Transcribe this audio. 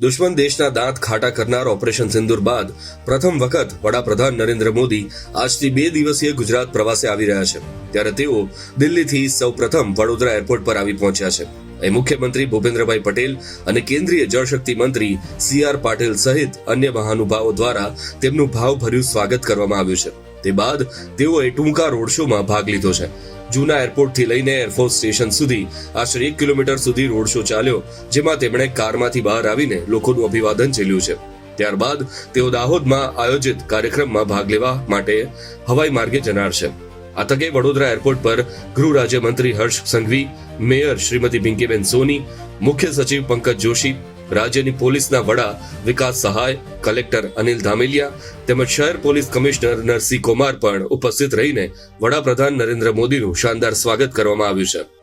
દુશ્મન દેશના દાંત ખાટા કરનાર ઓપરેશન સિંદુર બાદ પ્રથમ વખત વડાપ્રધાન નરેન્દ્ર મોદી આજથી બે દિવસીય ગુજરાત પ્રવાસે આવી રહ્યા છે. ત્યારે તેઓ દિલ્હીથી સૌપ્રથમ વડોદરા એરપોર્ટ પર આવી પહોંચ્યા છે. અહીં મુખ્યમંત્રી ભૂપેન્દ્રભાઈ પટેલ અને કેન્દ્રીય જળશક્તિ મંત્રી સી આર પાટીલ સહિત અન્ય મહાનુભાવો દ્વારા તેમનું ભાવભર્યું સ્વાગત કરવામાં આવ્યું છે. તે બાદ તેઓએ ટૂંકા રોડ શોમાં ભાગ લીધો છે. જૂના એરપોર્ટથી લઈને એરફોર્સ સ્ટેશન સુધી આશરે એક કિલોમીટર સુધી રોડ શો ચાલ્યો, જેમાં તેમણે કારમાંથી બહાર આવીને લોકોનું અભિવાદન ઝીલ્યું છે. ત્યારબાદ તેઓ દાહોદમાં આયોજિત કાર્યક્રમમાં ભાગ લેવા માટે હવાઈ માર્ગે જનાર છે. આ તકે વડોદરા એરપોર્ટ પર ગૃહ રાજ્યમંત્રી હર્ષ સંઘવી, મેયર શ્રીમતી પિંકીબેન સોની, મુખ્ય સચિવ પંકજ જોશી રાજ્યની પોલીસના વડા વિકાસ સહાય, કલેક્ટર અનિલ ધામેલિયા તેમજ શહેર પોલીસ કમિશનર નરસિંહ કુમાર પણ ઉપસ્થિત રહીને વડાપ્રધાન નરેન્દ્ર મોદીનું શાનદાર સ્વાગત કરવામાં આવ્યું છે.